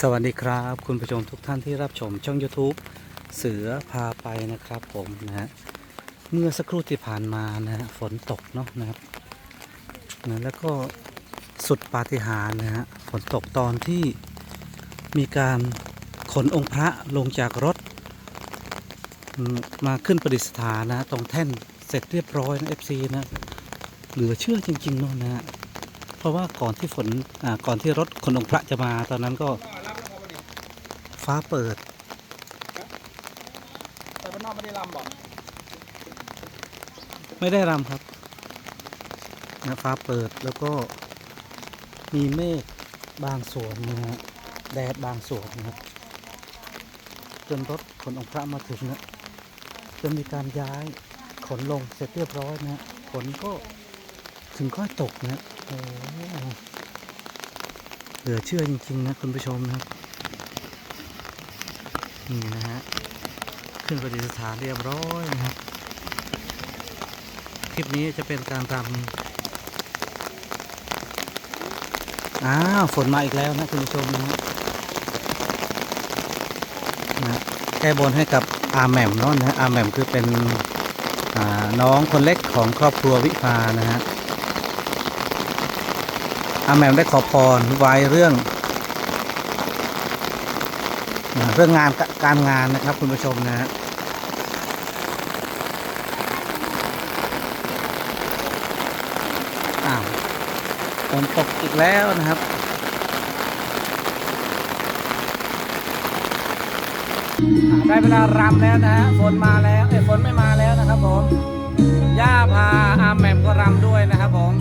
สวัสดีครับ คุณผู้ชมทุกท่านที่รับชมช่อง YouTube เสือพาไปนะครับผมนะฮะเมื่อสักครู่ที่ผ่านมานะฮะฝนตกเนาะนะครับนะแล้วก็สุดปาฏิหาริย์นะฮะฝนตกตอนที่มีการขนองค์พระลงจากรถ มาขึ้นประดิษฐานนะฮะตรงแท่นเสร็จเรียบร้อยนะ FC นะเหลือเชื่อจริงๆเนาะนะฮะเพราะว่าก่อนที่ฝนอ่าก่อนที่รถขนองค์พระจะมาตอนนั้นก็ ฟ้าเปิด แต่บ้านนอกไม่ได้ลำบอกไม่ได้รำครับนะฟ้าเปิดแล้วก็มีเมฆบางส่วนนะฮะแดดบางส่วนนะครับ จนรถขนองค์พระมาถึงนะจนมีการย้ายขนลงเสร็จเรียบร้อยนะฮะฝนก็ถึงค่อยตกนะโอ้เหลือเชื่อจริง ๆ นะ คุณผู้ชมนะครับ นี่นะฮะ ขึ้นประดิษฐานเรียบร้อยนะครับ คลิปนี้จะเป็นการทำอ้าวฝนมาอีกแล้วนะคุณผู้ชมนะฮะนะแก้บนให้กับอาแหม่มเนาะนะอาแหม่มคือเป็นน้องคนเล็กของครอบครัววิภานะฮะอาแหม่มได้ขอพรไว้เรื่องนะ เรื่องงานการงานนะครับคุณผู้ชมนะฮะอ้าวฝนตกอีกแล้วนะครับได้เวลารำแล้วนะฮะฝนมาแล้วเอ้ฝนไม่มาแล้วนะครับผมย่าพาอาแหม่มก็รำด้วยนะครับผม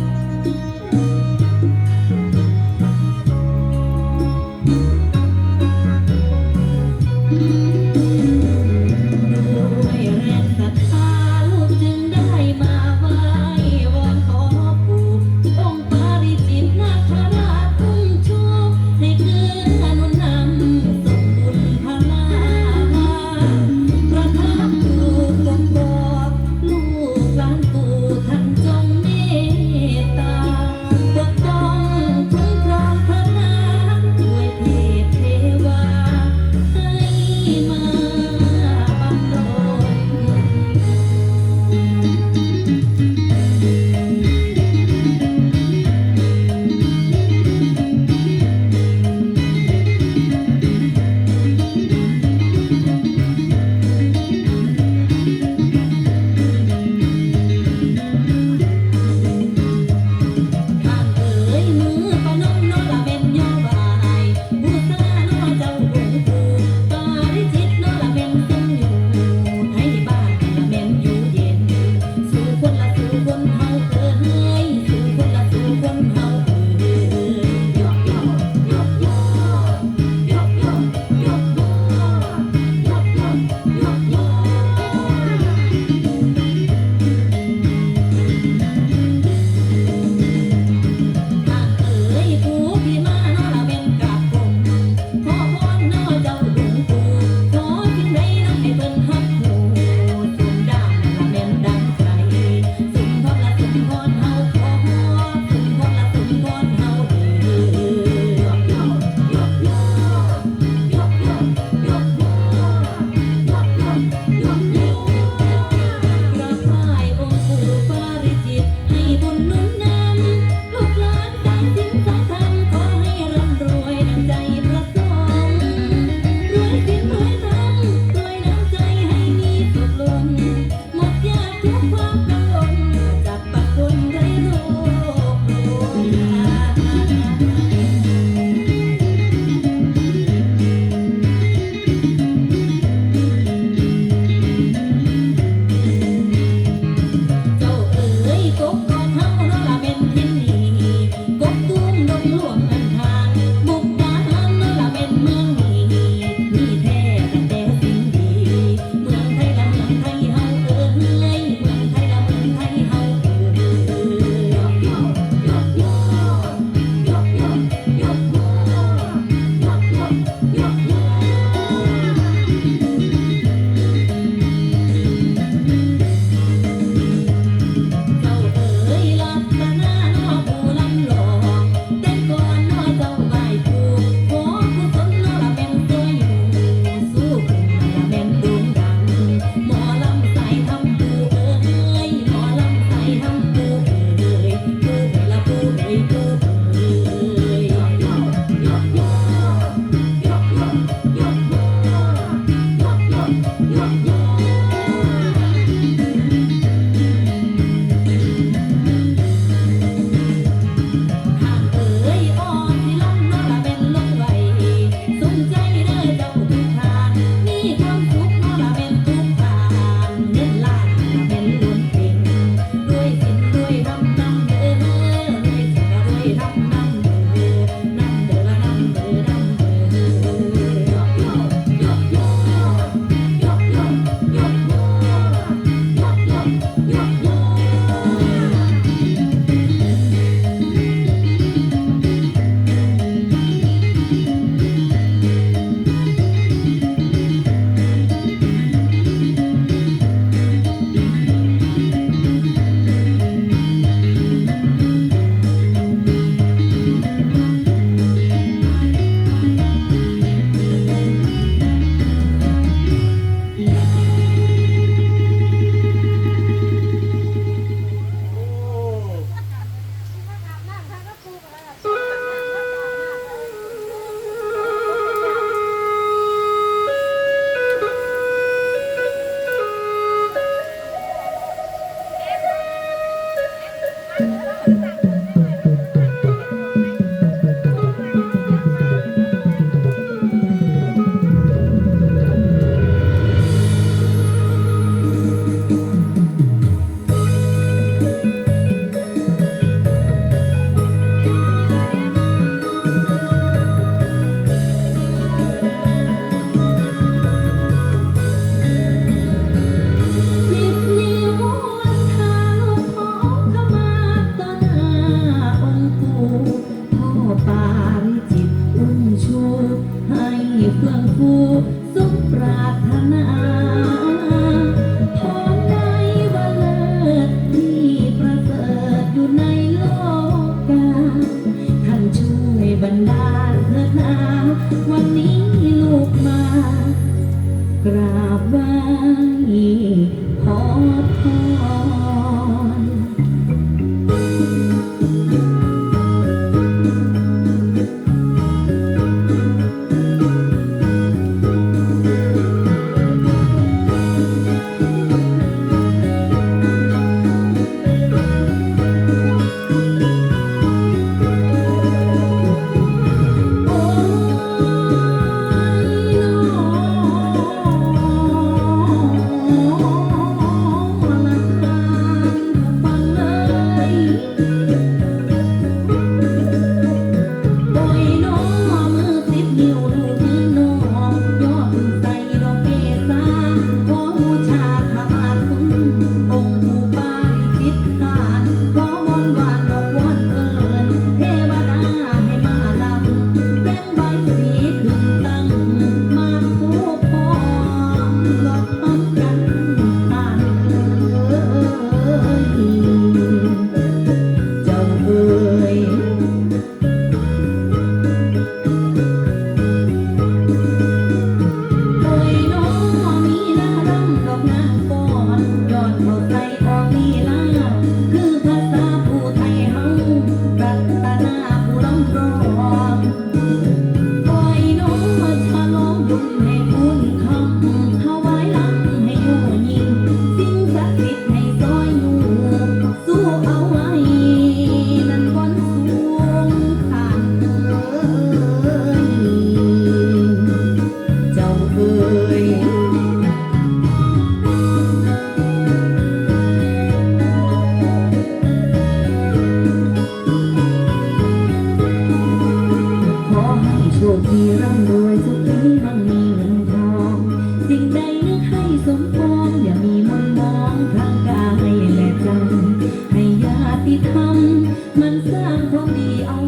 มันสร้างความดีเอา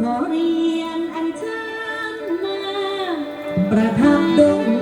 ขอเรียนอันชันมาประทับดง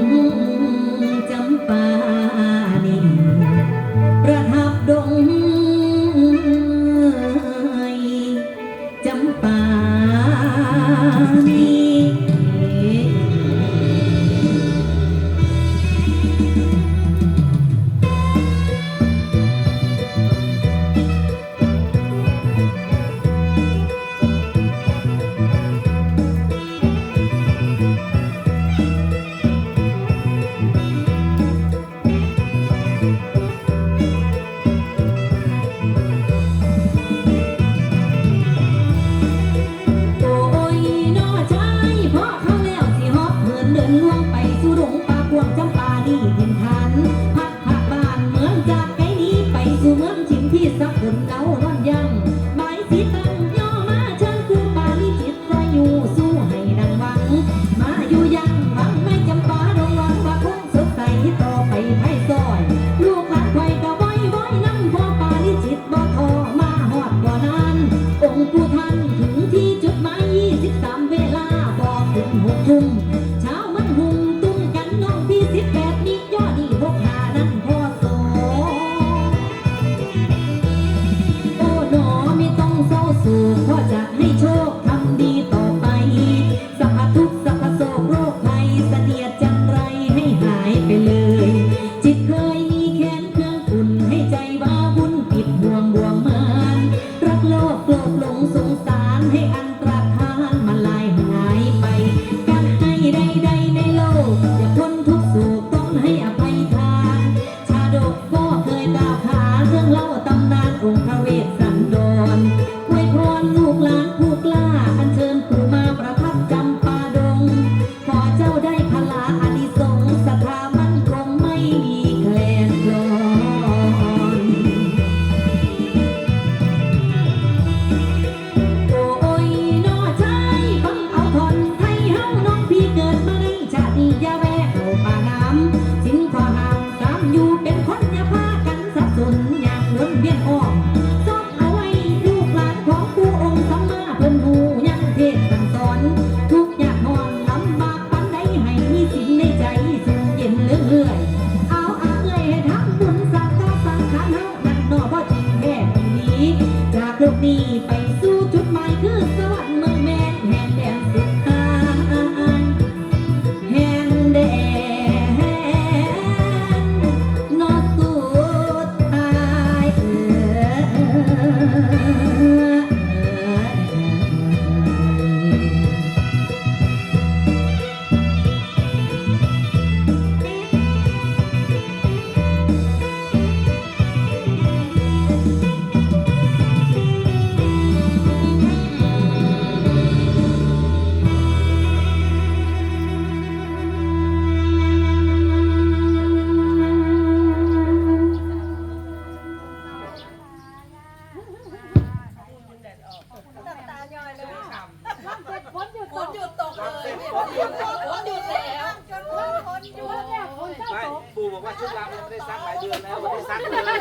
อกว่าชุดรางยังไม่ได้ซักหลายเดือนแล้วไม่ได้ซักเลย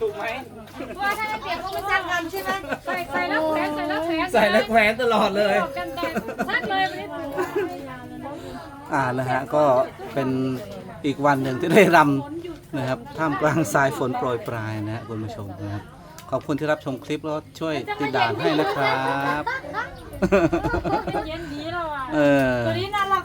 ถูกไหมว่าถ้าได้เปลี่ยนก็ไม่ซักกันใช่ไหมใส่ใส่แล้วแขวนใส่แล้วแขวนใส่แล้วแขวนตลอดเลยอ่ซักเลยไม่ได้อ่านะฮะก็เป็นอีกวันหนึ่งที่ได้รำนะครับท่ามกลางสายฝนโปรยปลายนะฮะคุณผู้ชมนะครับขอบคุณที่รับชมคลิปแล้วช่วยติดดามให้นะครับเย็นดีเราอะเออตัวนี้น่ารัก